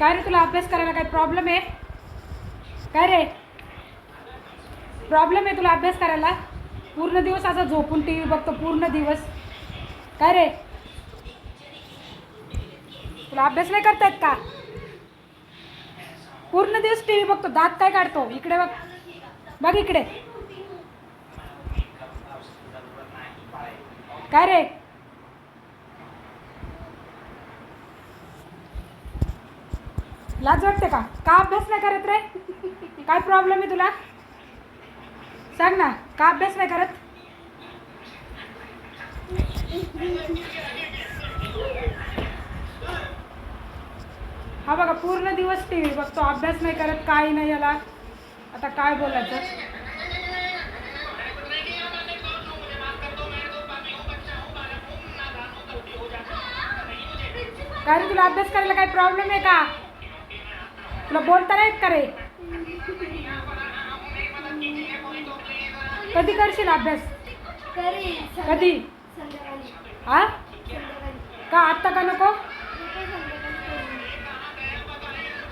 काय रे तुला अभ्यास करायला काय प्रॉब्लेम आहे? काय रे? प्रॉब्लेम आहे तुला अभ्यास करायला? पूर्ण दिवस असा झोपून टी व्ही बघतो पूर्ण दिवस. काय रे? तुला अभ्यास नाही करतायत का? पूर्ण दिवस टी व्ही बघतो दात काय काढतो? इकडे बघ. बघ इकडे. काय रे? लाज वाटते का? का अभ्यास नाही करत रे? काय प्रॉब्लेम आहे तुला? सांग ना का अभ्यास नाही करत? हा बघा पूर्ण दिवस टी व्ही बघतो. अभ्यास नाही करत काही नाही याला. आता काय बोलायचं? काय तुला अभ्यास करायला काही प्रॉब्लेम आहे का? तुला बोलता नाही येत का रे? कधी करशील अभ्यास? कधी? हा का आत्ता का नको.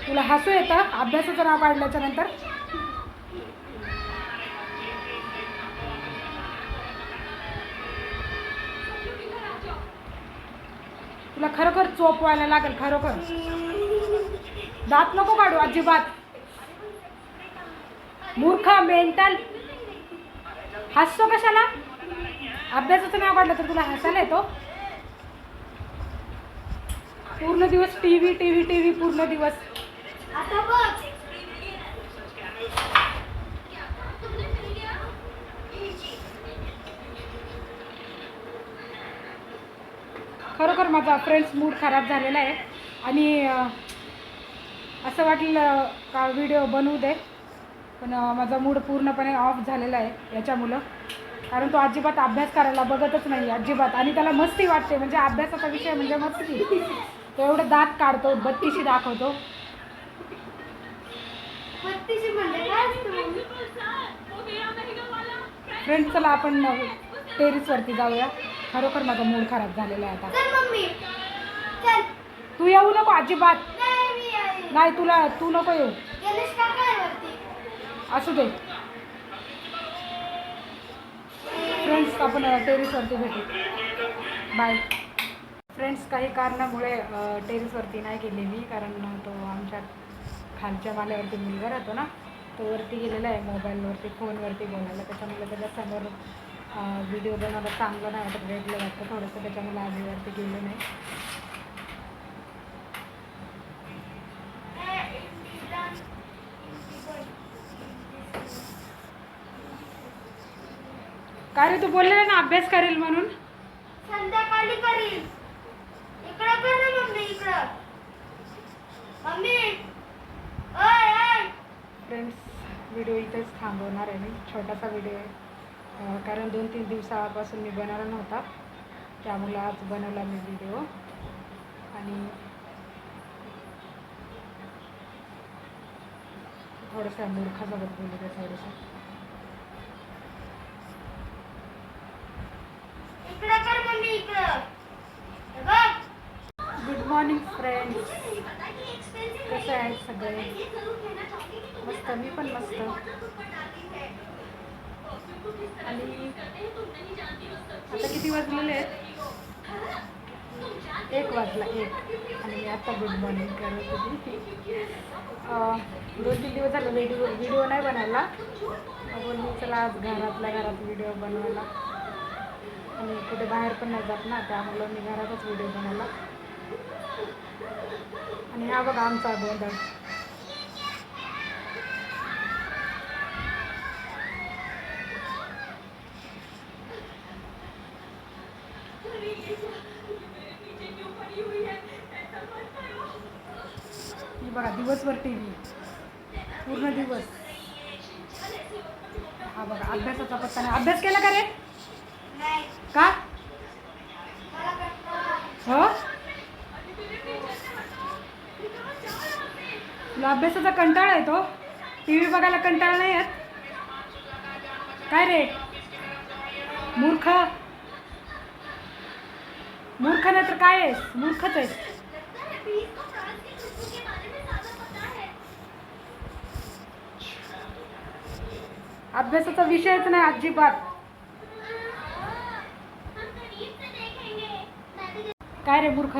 तुला हसू येतं. अभ्यासाचं नाव काढल्याच्या नंतर. तुला खरोखर चोप व्हायला लागेल खरोखर. दात नको काढू अजिबात. मूर्ख मेंटल हसतो कशाला? अभ्यासाचं नाव काढलं तर तुला हसायला येतो? पूर्ण दिवस T V T V T V पूर्ण दिवस खरोखर माझा फ्रेंड्स मूड खराब झालेला आहे. आणि असं वाटलं का व्हिडिओ बनवू दे. पण माझा मूड पूर्णपणे ऑफ झालेला आहे याच्यामुळं. कारण तो अजिबात अभ्यास करायला बघतच नाही अजिबात. आणि त्याला मस्ती वाटते म्हणजे अभ्यासाचा विषय म्हणजे मस्ती. तो एवढं दात काढतो बत्तीशी दाखवतो. बत्तीशी म्हणजे चला आपण टेरिसवरती जाऊया. खरोखर माझा मूड खराब झालेला आहे आता. तू येऊ नको अजिबात. नाही तुला तू नको येऊ. असू दे. फ्रेंड्स आपण टेरिसवरती भेटू. बाय फ्रेंड्स काही कारणामुळे टेरिसवरती नाही गेले मी कारण तो आमच्या खालच्या माल्यावरती मुलगा राहतो ना तो वरती गेलेला आहे मोबाईलवरती फोनवरती बोलायला. त्याच्यामुळे त्याच्यासमोर व्हिडिओ बनवायला चांगलं नाही वाटत वेगळं वाटतं थोडंसं. त्याच्यामुळे आम्ही वरती गेलो नाही. काय रे तू बोललेला ना अभ्यास करेल म्हणून? संध्याकाळी करील. इकडं कर ना मम्मी इकडं. मम्मी ओय ओय. फ्रेंड्स व्हिडिओ इथेच थांबवणार आहे मी. छोटासा व्हिडिओ आहे. कारण दोन तीन दिवसापासून मी बनवला नव्हता. त्यामुळे आज बनवला मी व्हिडिओ आणि थोडंसं मूर्खासोबत बोलू दे थोडंसं. इकडं कर मम्मी इकडं. बघ. गुड मॉर्निंग फ्रेंड्स कसे आहेत सगळे? मस्त मी पण मस्त. आणि आता किती वाजलेले आहेत? एक वाजला एक. आणि मी आता गुड मॉर्निंग करत होती दोन तीन दिवस झाले व्हिडिओ व्हिडिओ नाही बनवला. बोलली चला आज घरातल्या घरात व्हिडिओ बनवायला. आणि कुठे बाहेर पण नाही जात ना त्यामुळं मी घरातच व्हिडिओ बनवला. आणि हा बघा आमचा गोंधळ. ही बघा दिवसभर टी व्ही पूर्ण दिवस. हा बघा अभ्यासाचा पत्ता नाही. अभ्यास केला का रे? का? हो? अभ्यासाचा कंटाळा आहे तो टी व्ही बघायला कंटाळा नाही येत? काय रे? मूर्ख? मूर्ख नाही तर काय आहेस? मूर्खच आहेस. अभ्यासाचा विषयच नाही अजिबात. काय रे मूर्ख?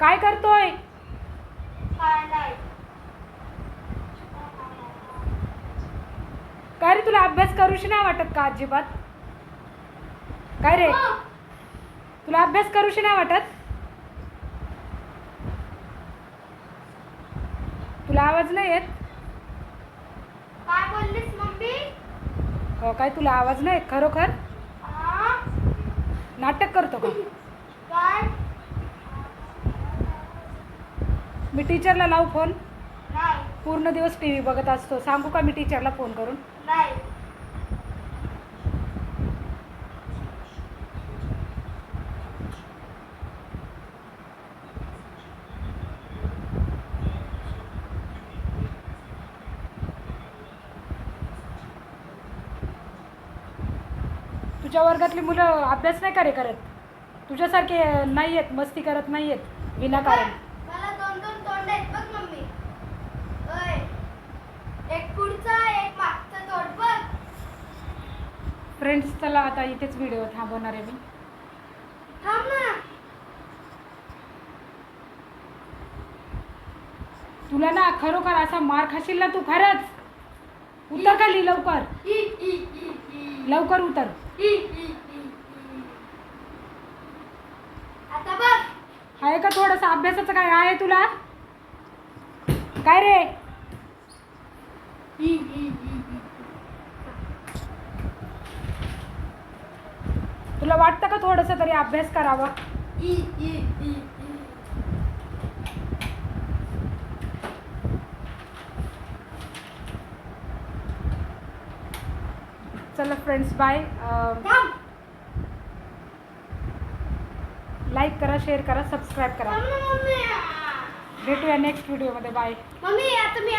काय करतोय? काय रे तुला अभ्यास करूशी नाही वाटत का अजिबात? काय रे? हो. तुला अभ्यास करूशी नाही वाटत? तुला आवाज नाही येत? काय बोललीस मम्मी? हो काय तुला आवाज नाही येत खरोखर? नाटक करतो का? मी टीचरला लावू फोन पूर्ण दिवस टी व्ही बघत असतो. सांगू का मी टीचरला फोन करून नाही तुझ्या वर्गातली मुलं अभ्यास नाही का रे करत? तुझ्यासारखे नाही आहेत मस्ती करत नाही आहेत विनाकारण. मला दोन दोन तोंड आहेत बघ मम्मी. ओय एक पुढचा एक मागचा तोंड बघ. फ्रेंड्स चला आता इथेच व्हिडिओ थांबवणार आहे मी. थांब ना. तुला ना खरोखर असा मार खाशील ना तू खरंच? उतर खाली लवकर? ही, ही, ही. लवकर उतर. आता बघ आहे का थोडंसं अभ्यासाचं काय आहे तुला काय रे. तुला वाटतं का थोडंसं तरी अभ्यास करावा ही, ही, ही, ही. चला फ्रेंड्स बाय लाईक करा शेअर करा सबस्क्राईब करा. भेटूया नेक्स्ट व्हिडिओमध्ये बाय मम्मी आता मी